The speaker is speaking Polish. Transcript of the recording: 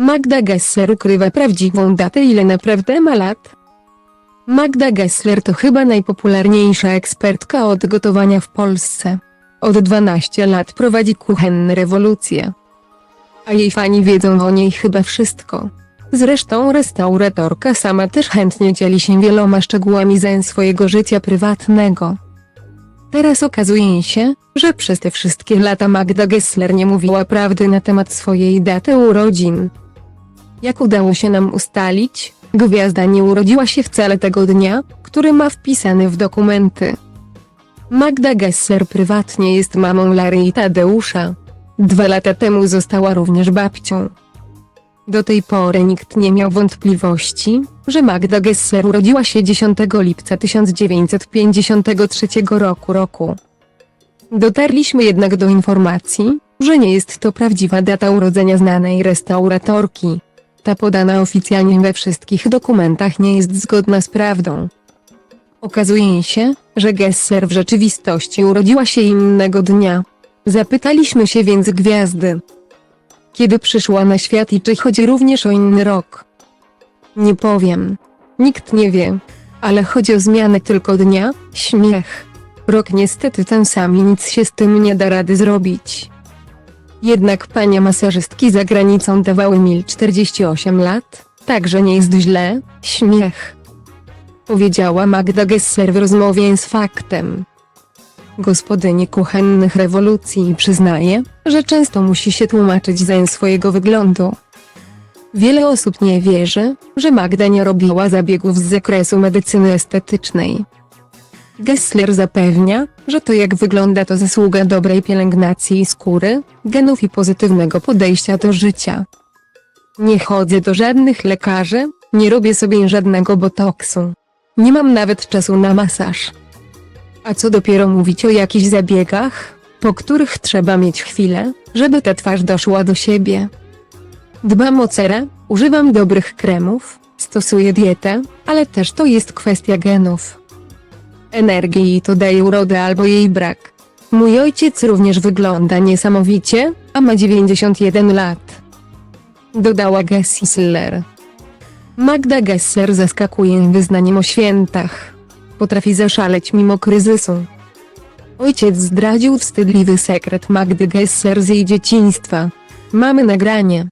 Magda Gessler ukrywa prawdziwą datę ile naprawdę ma lat. Magda Gessler to chyba najpopularniejsza ekspertka od gotowania w Polsce. Od 12 lat prowadzi kuchenne rewolucje. A jej fani wiedzą o niej chyba wszystko. Zresztą restauratorka sama też chętnie dzieli się wieloma szczegółami ze swojego życia prywatnego. Teraz okazuje się, że przez te wszystkie lata Magda Gessler nie mówiła prawdy na temat swojej daty urodzin. Jak udało się nam ustalić, gwiazda nie urodziła się wcale tego dnia, który ma wpisany w dokumenty. Magda Gessler prywatnie jest mamą Lary i Tadeusza. Dwa lata temu została również babcią. Do tej pory nikt nie miał wątpliwości, że Magda Gessler urodziła się 10 lipca 1953 roku roku. Dotarliśmy jednak do informacji, że nie jest to prawdziwa data urodzenia znanej restauratorki. Ta podana oficjalnie we wszystkich dokumentach nie jest zgodna z prawdą. Okazuje się, że Gessler w rzeczywistości urodziła się innego dnia. Zapytaliśmy się więc gwiazdy, kiedy przyszła na świat i czy chodzi również o inny rok. Nie powiem. Nikt nie wie. Ale chodzi o zmianę tylko dnia, śmiech. Rok niestety ten sam i nic się z tym nie da rady zrobić. Jednak panie masażystki za granicą dawały mi 48 lat, także nie jest źle, śmiech. Powiedziała Magda Gesser w rozmowie z faktem. Gospodyni kuchennych rewolucji przyznaje, że często musi się tłumaczyć ze swojego wyglądu. Wiele osób nie wierzy, że Magda nie robiła zabiegów z zakresu medycyny estetycznej. Gessler zapewnia, że to jak wygląda to zasługa dobrej pielęgnacji skóry, genów i pozytywnego podejścia do życia. Nie chodzę do żadnych lekarzy, nie robię sobie żadnego botoksu. Nie mam nawet czasu na masaż. A co dopiero mówić o jakichś zabiegach, po których trzeba mieć chwilę, żeby ta twarz doszła do siebie. Dbam o cerę, używam dobrych kremów, stosuję dietę, ale też to jest kwestia genów. Energii to daje urodę albo jej brak. Mój ojciec również wygląda niesamowicie, a ma 91 lat. Dodała Gessler. Magda Gesser zaskakuje wyznaniem o świętach. Potrafi zaszaleć mimo kryzysu. Ojciec zdradził wstydliwy sekret Magdy Gesser z jej dzieciństwa. Mamy nagranie.